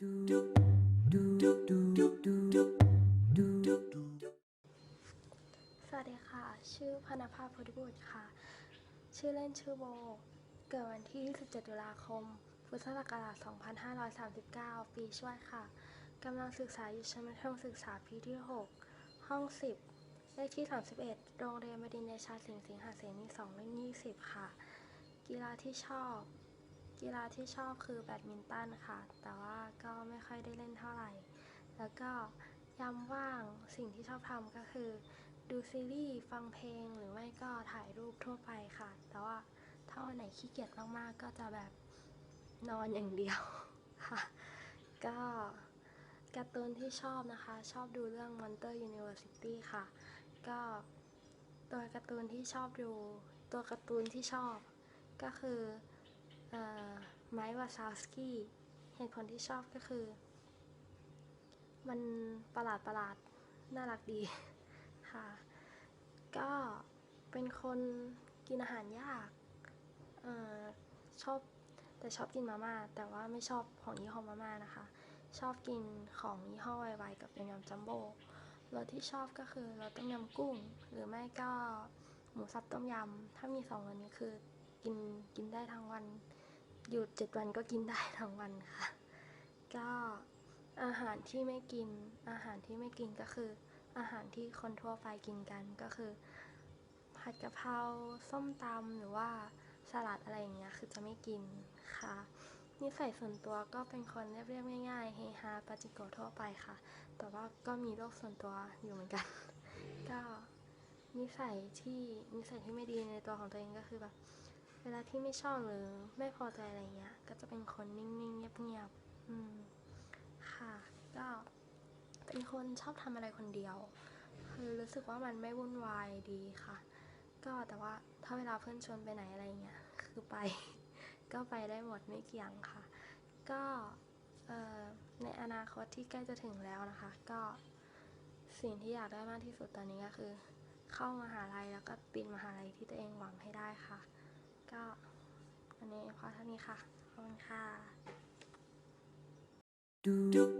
สวัสดีค่ะ ชื่อพนภาพพุทธบุตรค่ะ ชื่อเล่นชื่อโบ เกิดวันที่27ตุลาคม พุทธศักราช 2539 ปีช่วยค่ะ กำลังศึกษาอยู่ชั้นมัธยมศึกษาปีที่ 6 ห้อง 10 เลขที่ 31 โรงเรียนบดินทร์เดชาสิงห์สิงหาเสนี2เล่ม20 ค่ะ กีฬาที่ชอบ กีฬาที่ชอบคือแบดมินตันค่ะ แต่ว่าก็ไม่ค่อยได้เล่นเท่าไหร่ แล้วก็ยามว่างสิ่งที่ชอบทำก็คือ ดูซีรีส์ฟังเพลงหรือไม่ก็ถ่ายรูปทั่วไปค่ะ แต่ว่าถ้าวันไหนขี้เกียจมากๆ ก็จะแบบนอนอย่างเดียวค่ะ ก็การ์ตูนที่ชอบนะคะ ชอบดูเรื่อง Monster University ค่ะ ก็ตัวการ์ตูนที่ชอบดู ตัวการ์ตูนที่ชอบก็คือเอ่อ ไมค์วาซาวสกี้เหตุผลที่ชอบก็คือ มันประหลาดประหลาดน่ารักดีค่ะ ก็เป็นคนกินอาหารยากออชอบแต่ชอบกินมาม่าแต่ว่าไม่ชอบของยี่ห้อมาม่านะคะ ชอบกินของยี่ห้อไวๆกับยำยำจัมโบ้รสที่ชอบก็คือรสต้มยำกุ้ง หรือไม่ก็หมูสับต้มยำถ้ามีสองอันนี้คือกินกินได้ทั้งวัน หยุดเจ็ดวันก็กินได้ทั้งวันค่ะ ก็อาหารที่ไม่กินอาหารที่ไม่กินก็คือ อาหารที่คนทั่วไปกินกันก็คือ ผัดกะเพราส้มตำหรือว่าสลัดอะไรอย่างเงี้ยคือจะไม่กินค่ะนิสัยส่วนตัวก็เป็นคนเรียบๆง่ายๆเฮฮาปาจิโกทั่วไปค่ะ แต่ว่าก็มีโรคส่วนตัวอยู่เหมือนกัน ก็นิสัยที่นิสัยที่ไม่ดีในตัวของตัวเองก็คือแบบ เวลาที่ไม่ชอบหรือไม่พอใจอะไรเงี้ย ก็จะเป็นคนนิ่งๆเงียบๆอืมค่ะก็เป็นคนชอบทำอะไรคนเดียว คือรู้สึกว่ามันไม่วุ่นวายดีค่ะ ก็แต่ว่าถ้าเวลาเพื่อนชวนไปไหนอะไรเงี้ย คือไป ก็ไปได้หมดไม่เกี่ยงค่ะ ก็เอ่อในอนาคตที่ใกล้จะถึงแล้วนะคะ ก็สิ่งที่อยากได้มากที่สุดตอนนี้ก็คือ เข้ามาหาลัยแล้วก็ติดมหาลัยที่ตัวเองหวังให้ได้ค่ะ ก็วันนี้พอเท่านี้ค่ะ ขอบคุณค่ะ